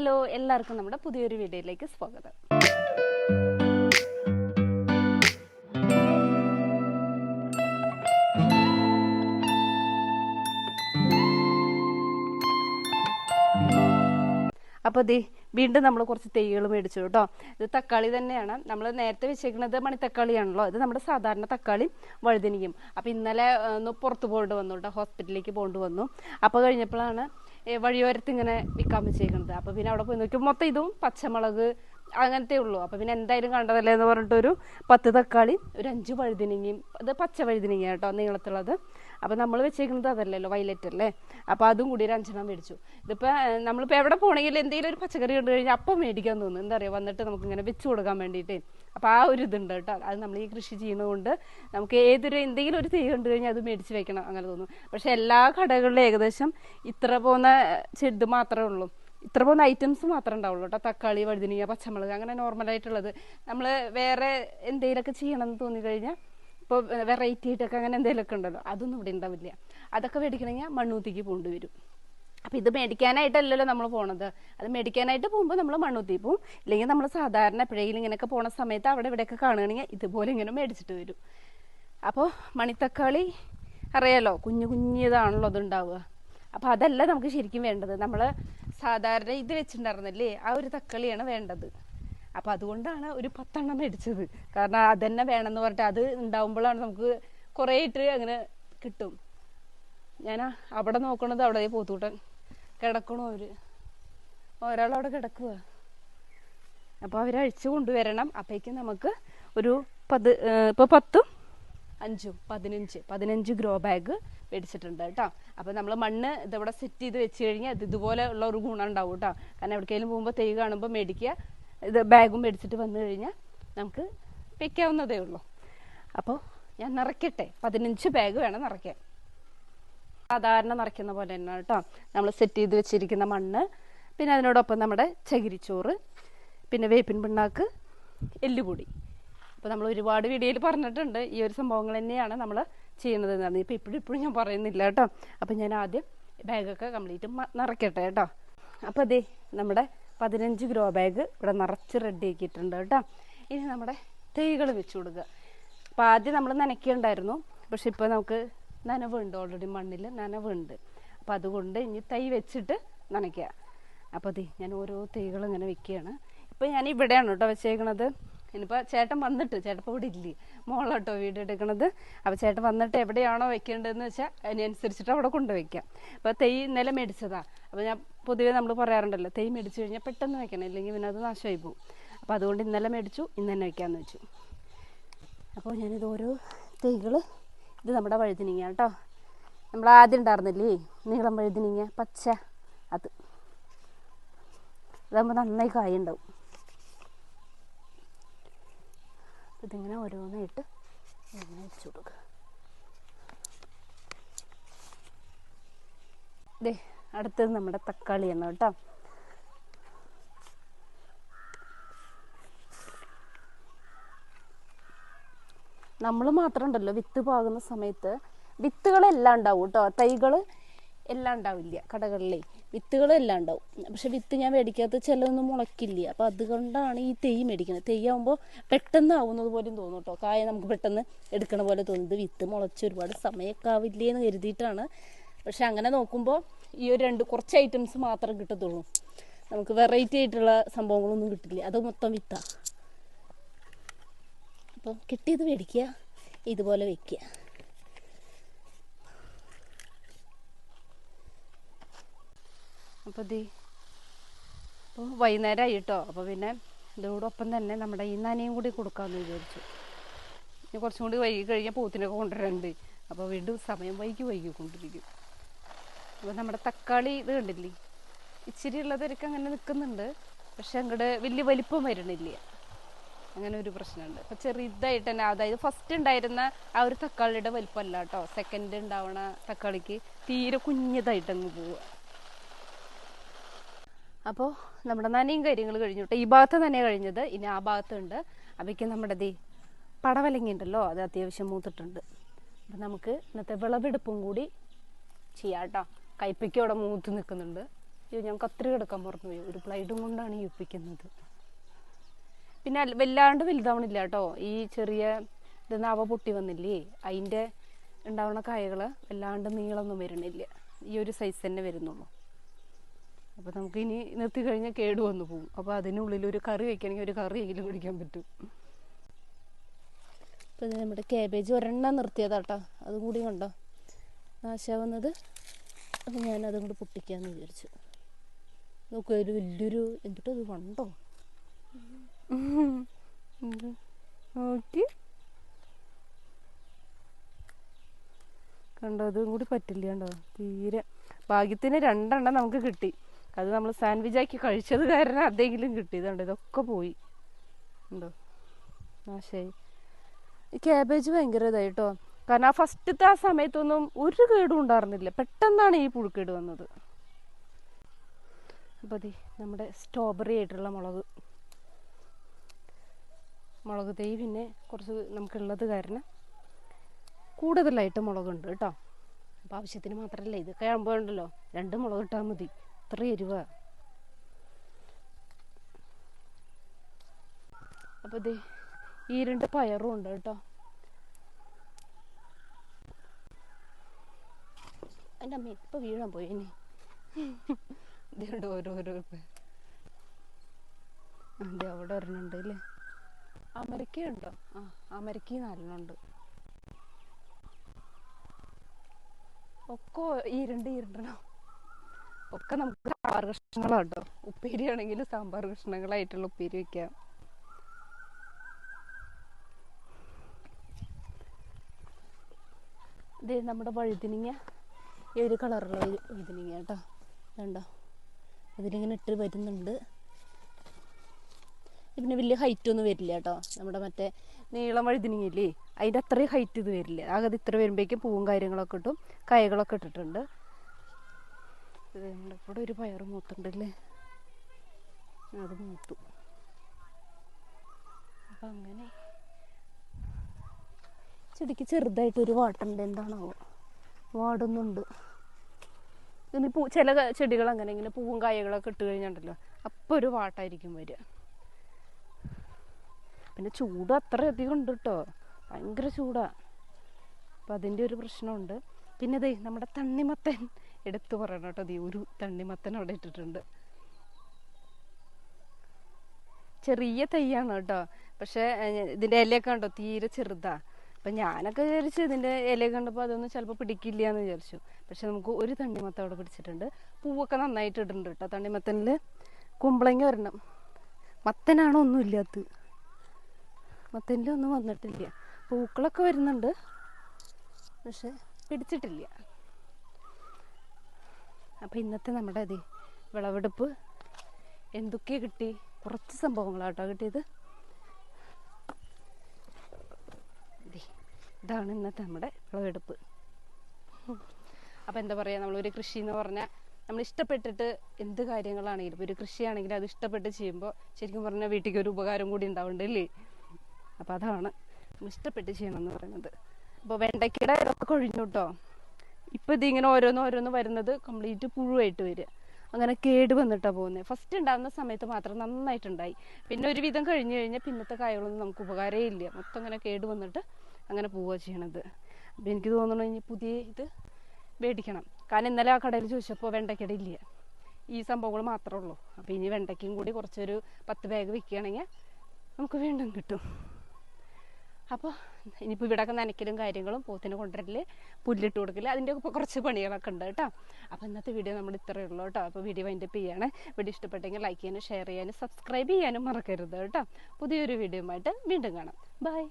Hello എല്ലാവർക്കും നമ്മുടെ പുതിയൊരു വീഡിയോയിലേക്ക് സ്വാഗതം. അപ്പോൾ ദേ വീണ്ടും നമ്മൾ കുറച്ച് തൈകൾ മേടിച്ചു കേട്ടോ. ഇത് തക്കാളി തന്നെയാണ്. നമ്മൾ നേരത്തെ വെച്ചേക്കുന്നത് മണിത്തക്കാളിയാണല്ലോ. ഇത് നമ്മുടെ സാധാരണ തക്കാളി വഴുതനിക്കും അപ്പോൾ ഇന്നലെ ഒന്ന് പുറത്ത് പോകേണ്ടി വന്നു കേട്ടോ. ഹോസ്പിറ്റലിലേക്ക് പോകേണ്ടി വന്നു. അപ്പോൾ കഴിഞ്ഞപ്പോഴാണ് വഴിയോരത്ത് ഇങ്ങനെ വിൽക്കാൻ വെച്ചേക്കുന്നത് അപ്പോൾ പിന്നെ അവിടെ പോയി നോക്കി. മൊത്തം ഇതും പച്ചമുളക് അങ്ങനത്തെ ഉള്ളൂ. അപ്പോൾ പിന്നെ എന്തായാലും കണ്ടതല്ലേ എന്ന് പറഞ്ഞിട്ട് ഒരു പത്ത് തക്കാളി ഒരു അഞ്ച് വഴുതിനങ്ങയും അത് പച്ച വഴുതിനങ്ങ കേട്ടോ നീളത്തുള്ളത് അപ്പോൾ നമ്മൾ വെച്ചേക്കുന്നത് അതല്ലല്ലോ വൈലറ്റ് അല്ലേ? അപ്പോൾ അതും കൂടി ഒരു അഞ്ചെണ്ണം മേടിച്ചു. ഇതിപ്പോൾ നമ്മളിപ്പോൾ എവിടെ പോകണമെങ്കിൽ എന്തെങ്കിലും ഒരു പച്ചക്കറി കണ്ടു കഴിഞ്ഞാൽ അപ്പം മേടിക്കാൻ തോന്നുന്നു എന്താ പറയുക വന്നിട്ട് നമുക്ക് ഇങ്ങനെ വെച്ച് കൊടുക്കാൻ വേണ്ടിയിട്ട്. അപ്പോൾ ആ ഒരു ഇതുണ്ട് കേട്ടോ. അത് നമ്മൾ ഈ കൃഷി ചെയ്യുന്നതുകൊണ്ട് നമുക്ക് ഏതൊരു എന്തെങ്കിലും ഒരു തൈ കണ്ടു കഴിഞ്ഞാൽ അത് മേടിച്ച് വെക്കണം അങ്ങനെ തോന്നുന്നു പക്ഷേ എല്ലാ കടകളിലും ഏകദേശം ഇത്ര പോകുന്ന ചെടി മാത്രമേ ഉള്ളൂ. ഇത്ര പോകുന്ന ഐറ്റംസ് മാത്രമേ ഉണ്ടാവുള്ളൂ കേട്ടോ. തക്കാളി വഴുതിനിയ പച്ചമുളക് അങ്ങനെ നോർമലായിട്ടുള്ളത് നമ്മൾ വേറെ എന്തെങ്കിലുമൊക്കെ ചെയ്യണമെന്ന് തോന്നിക്കഴിഞ്ഞാൽ ഇപ്പോൾ വെറൈറ്റി ആയിട്ടൊക്കെ അങ്ങനെ എന്തെങ്കിലുമൊക്കെ ഉണ്ടല്ലോ അതൊന്നും ഇവിടെ ഉണ്ടാവില്ല. അതൊക്കെ മേടിക്കണമെങ്കിൽ മണ്ണൂത്തിക്ക് പോകേണ്ടി വരും. അപ്പം ഇത് മേടിക്കാനായിട്ടല്ലല്ലോ നമ്മൾ പോണത്. അത് മേടിക്കാനായിട്ട് പോകുമ്പോൾ നമ്മൾ മണ്ണൂത്തി പോവും. ഇല്ലെങ്കിൽ നമ്മൾ സാധാരണ എപ്പോഴെങ്കിലും ഇങ്ങനെയൊക്കെ പോണ സമയത്ത് അവിടെ ഇവിടെയൊക്കെ കാണുകയാണെങ്കിൽ ഇതുപോലെ ഇങ്ങനെ മേടിച്ചിട്ട് വരും. അപ്പോൾ മണിത്തക്കാളി അറിയാലോ കുഞ്ഞു കുഞ്ഞിതാണല്ലോ അതുണ്ടാവുക അപ്പോൾ അതല്ല നമുക്ക് ശരിക്കും വേണ്ടത്. നമ്മൾ സാധാരണ ഇത് വെച്ചിട്ടുണ്ടായിരുന്നില്ലേ? ആ ഒരു തക്കാളിയാണ് വേണ്ടത്. അപ്പോൾ അതുകൊണ്ടാണ് ഒരു പത്തെണ്ണം മേടിച്ചത്. കാരണം അതന്നെ വേണമെന്ന് പറഞ്ഞിട്ട് അത് ഉണ്ടാവുമ്പോഴാണ് നമുക്ക് കുറേ ഇട്ട് അങ്ങനെ കിട്ടും. ഞാൻ അവിടെ നോക്കണത് അവിടെ പോത്തൂട്ടൻ കിടക്കണു അവർ. ഒരാളവിടെ കിടക്കുക അപ്പോൾ അവരഴിച്ചു കൊണ്ടുവരണം. അപ്പോഴേക്കും നമുക്ക് ഒരു പത് ഇപ്പോൾ പത്തും? അഞ്ചും. പതിനഞ്ച്. പതിനഞ്ച് ഗ്രോ ബാഗ് മേടിച്ചിട്ടുണ്ട് കേട്ടോ. അപ്പോൾ നമ്മൾ മണ്ണ് ഇതിവിടെ സെറ്റ് ചെയ്ത് വെച്ച് കഴിഞ്ഞാൽ ഇത് ഇതുപോലെ ഉള്ള ഒരു ഗുണം ഉണ്ടാവും കേട്ടോ. കാരണം എവിടേക്കെങ്കിലും പോകുമ്പോൾ തൈ കാണുമ്പോൾ മേടിക്കുക ഇത് ബാഗും മേടിച്ചിട്ട് വന്നു കഴിഞ്ഞാൽ നമുക്ക് വെക്കാവുന്നതേ ഉള്ളൂ. അപ്പോൾ ഞാൻ നിറയ്ക്കട്ടെ. പതിനഞ്ച് ബാഗ് വേണം നിറയ്ക്കാൻ. സാധാരണ നിറയ്ക്കുന്ന പോലെ തന്നെ കേട്ടോ. നമ്മൾ സെറ്റ് ചെയ്ത് വെച്ചിരിക്കുന്ന മണ്ണ് പിന്നെ അതിനോടൊപ്പം നമ്മുടെ ചകിരിച്ചോറ് പിന്നെ വേപ്പിൻ പിണ്ണാക്ക് എല്ലുപൊടി. അപ്പോൾ നമ്മൾ ഒരുപാട് വീഡിയോയിൽ പറഞ്ഞിട്ടുണ്ട്. ഈ ഒരു സംഭവങ്ങൾ തന്നെയാണ് നമ്മൾ ചെയ്യുന്നത് എന്നാണ്. ഇപ്പോൾ ഇപ്പോഴും ഇപ്പോഴും ഞാൻ പറയുന്നില്ല കേട്ടോ. അപ്പോൾ ഞാൻ ആദ്യം ബാഗൊക്കെ കംപ്ലീറ്റ് നിറയ്ക്കട്ടെ കേട്ടോ. അപ്പോൾ അതെ നമ്മുടെ പതിനഞ്ച് ഗ്രോ ബാഗ് ഇവിടെ നിറച്ച് റെഡി ആക്കിയിട്ടുണ്ട് കേട്ടോ. ഇനി നമ്മുടെ തൈകൾ വെച്ച് കൊടുക്കുക. അപ്പോൾ ആദ്യം നമ്മൾ നനയ്ക്കേണ്ടായിരുന്നു. പക്ഷെ ഇപ്പോൾ നമുക്ക് നനവുണ്ട്. ഓൾറെഡി മണ്ണിൽ നനവുണ്ട്. അപ്പോൾ അതുകൊണ്ട് ഇനി തൈ വെച്ചിട്ട് നനയ്ക്കുക. അപ്പോൾ അതെ ഞാൻ ഓരോ തൈകൾ ഇങ്ങനെ വെക്കുകയാണ്. ഇപ്പോൾ ഞാൻ ഇവിടെയാണ് കേട്ടോ വെച്ചേക്കണത്. ഇനിയിപ്പോൾ ചേട്ടൻ വന്നിട്ട് ചേട്ടൻ ഇവിടെ ഇല്ലേ? മോളോട്ടോ വീഡിയോ എടുക്കണത്. അപ്പോൾ ചേട്ടൻ വന്നിട്ട് എവിടെയാണോ വെക്കേണ്ടതെന്ന് വെച്ചാൽ അതിനനുസരിച്ചിട്ട് അവിടെ കൊണ്ടുവയ്ക്കാം അപ്പോൾ തൈ ഇന്നലെ മേടിച്ചതാ. അപ്പോൾ ഞാൻ പൊതുവേ നമ്മൾ പറയാറുണ്ടല്ലോ തൈ മേടിച്ചു കഴിഞ്ഞാൽ പെട്ടെന്ന് വെക്കണം ഇല്ലെങ്കിൽ പിന്നെ അത് നാശമായി പോകും അപ്പോൾ അതുകൊണ്ട് ഇന്നലെ മേടിച്ചു ഇന്ന് തന്നെ വെക്കാമെന്ന് വെച്ചു. അപ്പോൾ ഞാനിത് ഓരോ തൈകൾ ഇത് നമ്മുടെ വഴുതിനിങ്ങ കേട്ടോ. നമ്മൾ ആദ്യം ഉണ്ടായിരുന്നില്ലേ നീളം വഴുതിനിങ്ങ പച്ച അത്. അതാകുമ്പോൾ നന്നായി കായ ഉണ്ടാവും ഇതിങ്ങനെ ഓരോന്നായിട്ട് ഇങ്ങനെ വെച്ച് കൊടുക്കുക. ദേ അടുത്തത് നമ്മുടെ തക്കാളി എണ്ണ കേട്ടോ. നമ്മൾ മാത്രം ഉണ്ടല്ലോ വിത്ത് പാകുന്ന സമയത്ത്. വിത്തുകളെല്ലാം ഉണ്ടാവും കേട്ടോ. തൈകൾ എല്ലാം ഉണ്ടാവില്ല കടകളിലെ. വിത്തുകളെല്ലാം ഉണ്ടാവും. പക്ഷെ വിത്ത് ഞാൻ മേടിക്കാത്ത ചിലതൊന്നും മുളക്കില്ല അപ്പം അതുകൊണ്ടാണ് ഈ തൈ മേടിക്കുന്നത്. തെയ്യാവുമ്പോൾ പെട്ടെന്ന് ആവുന്നത് പോലെയും തോന്നും കേട്ടോ. കായ നമുക്ക് പെട്ടെന്ന് എടുക്കണ പോലെ തോന്നുന്നത്. വിത്ത് മുളച്ച് ഒരുപാട് സമയമൊക്കെ ആവില്ലേ എന്ന് കരുതിയിട്ടാണ്. പക്ഷെ അങ്ങനെ നോക്കുമ്പോൾ ഈ ഒരു രണ്ട് കുറച്ച് ഐറ്റംസ് മാത്രം കിട്ടത്തുള്ളൂ. നമുക്ക് വെറൈറ്റി ആയിട്ടുള്ള സംഭവങ്ങളൊന്നും കിട്ടില്ല. അത് മൊത്തം വിത്താ. അപ്പോൾ കിട്ടിയത് മേടിക്കുക. ഇതുപോലെ വെക്കുക. അപ്പോൾ ദേ അപ്പോൾ വൈകുന്നേരമായി കേട്ടോ അപ്പോൾ പിന്നെ ഇതോടൊപ്പം തന്നെ നമ്മുടെ ഈ നനയും കൂടി കൊടുക്കാമെന്ന് വിചാരിച്ചു. ഇനി കുറച്ചും കൂടി വൈകി കഴിഞ്ഞാൽ പൂത്തിനൊക്കെ കൊണ്ടുവരണ്ട്. അപ്പോൾ വീണ്ടും സമയം വൈകി വൈകിക്കൊണ്ടിരിക്കും. അപ്പോൾ നമ്മുടെ തക്കാളി ഇത് കണ്ടില്ലേ? ഇച്ചിരി ഉള്ളതൊക്കെ അങ്ങനെ നിൽക്കുന്നുണ്ട്. പക്ഷെ അങ്ങോട്ട് വലിയ വലിപ്പം വരണില്ല. അങ്ങനെ ഒരു പ്രശ്നമുണ്ട്. അപ്പൊ ചെറുതായിട്ട് തന്നെ അതായത് ഫസ്റ്റ് ഉണ്ടായിരുന്ന ആ ഒരു തക്കാളിയുടെ വലിപ്പമല്ല കേട്ടോ. സെക്കൻഡ് ഉണ്ടാവണ തക്കാളിക്ക് തീരെ കുഞ്ഞതായിട്ട് അങ്ങ് പോവുക. അപ്പോൾ നമ്മുടെ നനയും കാര്യങ്ങൾ കഴിഞ്ഞു കേട്ടോ. ഈ ഭാഗത്ത് തന്നെ കഴിഞ്ഞത്. ഇനി ആ ഭാഗത്തുണ്ട്. അവയ്ക്ക് നമ്മുടെ ദീ പടവലങ്ങി ഉണ്ടല്ലോ അത് അത്യാവശ്യം മൂത്തിട്ടുണ്ട്. അപ്പം നമുക്ക് ഇന്നത്തെ വിളവെടുപ്പും കൂടി ചെയ്യാം കേട്ടോ. കയ്പ്പയ്ക്ക് അവിടെ മൂത്ത് നിൽക്കുന്നുണ്ട്. അയ്യോ ഞാൻ അത്ര കിടക്കാൻ പോയി ഒരു പ്ലൈഡും കൊണ്ടാണ് ഈ ഒപ്പിക്കുന്നത് പിന്നെ വല്ലാണ്ട് വലുതാവണില്ല കേട്ടോ. ഈ ചെറിയ ഇത് നവ പൊട്ടി വന്നില്ലേ അതിന്റെ ഉണ്ടാവുന്ന കായകൾ വല്ലാണ്ട് നീളൊന്നും വരണില്ല. ഈ ഒരു സൈസ് തന്നെ വരുന്നുള്ളൂ. അപ്പോൾ നമുക്ക് ഇനി നിർത്തി കഴിഞ്ഞാൽ കേട് വന്നു പോകും. അപ്പോൾ അതിനുള്ളിൽ ഒരു കറി വെക്കണമെങ്കിൽ ഒരു കറിയെങ്കിലും കുടിക്കാൻ പറ്റും. അപ്പോൾ ഇത് നമ്മുടെ കാബേജ് ഒരെണ്ണം നിർത്തിയതാട്ടോ. അതും കൂടി കണ്ടോ? നാശാവുന്നത് അപ്പോൾ ഞാൻ അതും കൂടി പൊട്ടിക്കാമെന്ന് വിചാരിച്ചു. നോക്കുക ഒരു വലിയൊരു എന്തിട്ടോ അത് കണ്ടോ നോക്കി. കണ്ടോ അതും കൂടി പറ്റില്ല കണ്ടോ? തീരെ. ഭാഗ്യത്തിന് രണ്ടെണ്ണം നമുക്ക് കിട്ടി. അത് നമ്മൾ സാൻഡ്വിച്ച് ആക്കി കഴിച്ചത് കാരണം അതെങ്കിലും കിട്ടിയതുണ്ട് ഇതൊക്കെ പോയി. ഉണ്ടോ? ആ ശരി. ഈ ക്യാബേജ് ഭയങ്കര ഇതായി കേട്ടോ കാരണം ആ ഫസ്റ്റത്തെ ആ സമയത്തൊന്നും ഒരു കേടും ഉണ്ടായിരുന്നില്ല. പെട്ടെന്നാണ് ഈ പുഴുക്കേട് വന്നത്. അപ്പോൾ നമ്മുടെ സ്ട്രോബെറി ആയിട്ടുള്ള മുളക്. മുളക് തൈ പിന്നെ കുറച്ച് നമുക്കുള്ളത് കാരണം കൂടുതലായിട്ട് മുളകുണ്ട് കേട്ടോ അപ്പോൾ ആവശ്യത്തിന് മാത്രമല്ല ഇതൊക്കെ ആകുമ്പോഴുണ്ടല്ലോ രണ്ട് മുളക് ഇട്ടാൽ മതി. ഇത്ര എരിവ. അപ്പോൾ ഇത് ഈ രണ്ട് പയറും ഉണ്ട് കേട്ടോ. എന്റെ അമ്മ ഇപ്പം വീഴാൻ പോയി ഇനി ഇതുണ്ട് ഓരോരോ അതെ അവിടെ ഒരെണ്ണുണ്ട് അല്ലേ? അമരക്കയുണ്ടോ ആ അമരക്ക നാലെണ്ണുണ്ട് ഒക്കെ ഈരണ്ട് ഈരണ്ടണം ഒക്കെ നമുക്ക് സാമ്പാർ കഷ്ണങ്ങളാട്ടോ ഉപ്പേരി ആണെങ്കിലും സാമ്പാർ കഷ്ണങ്ങളായിട്ടുള്ള ഉപ്പേരി വെക്കാം. ഇത് നമ്മുടെ വഴുതിനിങ്ങ ഈ ഒരു കളറുള്ള വഴു- വഴുതിനിങ്ങ കേട്ടോ. കണ്ടോ? അതിലിങ്ങനെ ഇട്ട് വരുന്നുണ്ട്. ഇതിന് വലിയ ഹൈറ്റ് ഒന്നും വരില്ല കേട്ടോ. നമ്മുടെ മറ്റേ നീളം വഴുതിനിങ്ങയില്ലേ? അതിന്റെ അത്രയും ഹൈറ്റ് ഇത് വരില്ല. ആകെ ഇത്ര വരുമ്പോഴേക്കും പൂവും കാര്യങ്ങളൊക്കെ ഇട്ടും കായകളൊക്കെ ഇട്ടിട്ടുണ്ട്. ഇത് നമ്മുടെ ഇവിടെ ഒരു പയറ് മൂത്തുണ്ടല്ലേ? അത് മൂത്തു. അപ്പം അങ്ങനെ ചെടിക്ക് ചെറുതായിട്ട് ഒരു വാട്ടുണ്ട്. എന്താണാവോ? വാടുന്നുണ്ട്. ഇനി പൂ ചില ചെടികൾ അങ്ങനെ ഇങ്ങനെ പൂവും കായകളൊക്കെ ഇട്ട് കഴിഞ്ഞിട്ടുണ്ടല്ലോ അപ്പോൾ ഒരു വാട്ടായിരിക്കും വരിക. പിന്നെ ചൂട് അത്ര അധികം ഉണ്ട് കേട്ടോ ഭയങ്കര ചൂടാണ് അപ്പം അതിന്റെ ഒരു പ്രശ്നമുണ്ട്. പിന്നെ ഇതേ നമ്മുടെ തണ്ണിമത്തൻ എടുത്തു പറയണം കേട്ടോ. ദേ ഒരു തണ്ണിമത്തൻ അവിടെ ഇട്ടിട്ടുണ്ട്. ചെറിയ തൈയാണ് കേട്ടോ. പക്ഷേ ഇതിന്റെ ഇലയൊക്കെ കണ്ടോ? തീരെ ചെറുതാ. അപ്പം ഞാനൊക്കെ വിചാരിച്ചു ഇതിന്റെ ഇല കണ്ടപ്പോൾ അതൊന്നും ചിലപ്പോൾ പിടിക്കില്ല എന്ന് വിചാരിച്ചു. പക്ഷെ നമുക്ക് ഒരു തണ്ണിമത്തം അവിടെ പിടിച്ചിട്ടുണ്ട്. പൂവൊക്കെ നന്നായിട്ട് ഇടുന്നുണ്ട് കേട്ടോ. തണ്ണിമത്തനിൽ കുമ്പളങ്ങ വരണം. മത്തനാണോ ഒന്നും ഇല്ലാത്തത്. മത്തനിലൊന്നും വന്നിട്ടില്ല. പൂക്കളൊക്കെ വരുന്നുണ്ട്. പക്ഷെ പിടിച്ചിട്ടില്ല. അപ്പം ഇന്നത്തെ നമ്മുടെ അതെ വിളവെടുപ്പ് എന്തൊക്കെ കിട്ടി? കുറച്ച് സംഭവങ്ങളാട്ടോ കിട്ടിയത്. ഇതാണ് ഇന്നത്തെ നമ്മുടെ വിളവെടുപ്പ്. അപ്പോൾ എന്താ പറയുക നമ്മളൊരു കൃഷി എന്ന് പറഞ്ഞാൽ നമ്മൾ ഇഷ്ടപ്പെട്ടിട്ട് എന്ത് കാര്യങ്ങളാണെങ്കിലും ഇപ്പോൾ ഒരു കൃഷിയാണെങ്കിലും അത് ഇഷ്ടപ്പെട്ട് ചെയ്യുമ്പോൾ ശരിക്കും പറഞ്ഞാൽ വീട്ടിലേക്ക് ഒരു ഉപകാരം കൂടി ഉണ്ടാവണ്ടല്ലേ അപ്പോൾ അതാണ് ഇഷ്ടപ്പെട്ട് ചെയ്യണം എന്ന് പറയുന്നത്. അപ്പോൾ വെണ്ടയ്ക്കയുടെ ഇതൊക്കെ കൊഴിഞ്ഞു കേട്ടോ. ഇപ്പോൾ ഇതിങ്ങനെ ഓരോന്ന് ഓരോന്ന് വരുന്നത് കംപ്ലീറ്റ് പുഴുവായിട്ട് വരിക. അങ്ങനെ കേട് വന്നിട്ടാണ് പോകുന്നത് ഫസ്റ്റ് ഉണ്ടാകുന്ന സമയത്ത് മാത്രം നന്നായിട്ടുണ്ടായി. പിന്നെ ഒരു വിധം കഴിഞ്ഞു കഴിഞ്ഞാൽ പിന്നത്തെ കായകളൊന്നും നമുക്ക് ഉപകാരമേ ഇല്ല. മൊത്തം അങ്ങനെ കേട് വന്നിട്ട് അങ്ങനെ പോവുക ചെയ്യണത്. അപ്പോൾ എനിക്ക് തോന്നുന്നു ഇനി പുതിയ ഇത് മേടിക്കണം. കാരണം ഇന്നലെ ആ കടയിൽ ചോദിച്ചപ്പോൾ വെണ്ടയ്ക്കട ഇല്ല. ഈ സംഭവങ്ങൾ മാത്രമേ ഉള്ളൂ. അപ്പോൾ ഇനി വെണ്ടയ്ക്കും കൂടി കുറച്ചൊരു പത്ത് ബാഗ് വിൽക്കുകയാണെങ്കിൽ നമുക്ക് വീണ്ടും കിട്ടും. അപ്പോൾ ഇനിയിപ്പോൾ ഇവിടെയൊക്കെ നനയ്ക്കലും കാര്യങ്ങളും പോത്തിനെ കൊണ്ടുവരൽ പുല്ലിട്ട് കൊടുക്കൽ അതിന്റെ ഒക്കെ കുറച്ച് പണികളൊക്കെ ഉണ്ട് കേട്ടോ. അപ്പോൾ ഇന്നത്തെ വീഡിയോ നമ്മൾ ഇത്രയേ ഉള്ളൂ കേട്ടോ. അപ്പോൾ വീഡിയോ വൈൻഡപ്പ് ചെയ്യാണ്. വീഡിയോ ഇഷ്ടപ്പെട്ടെങ്കിൽ ലൈക്ക് ചെയ്യാനും ഷെയർ ചെയ്യാനും സബ്സ്ക്രൈബ് ചെയ്യാനും മറക്കരുത് കേട്ടോ. പുതിയൊരു വീഡിയോ ആയിട്ട് വീണ്ടും കാണാം. ബൈ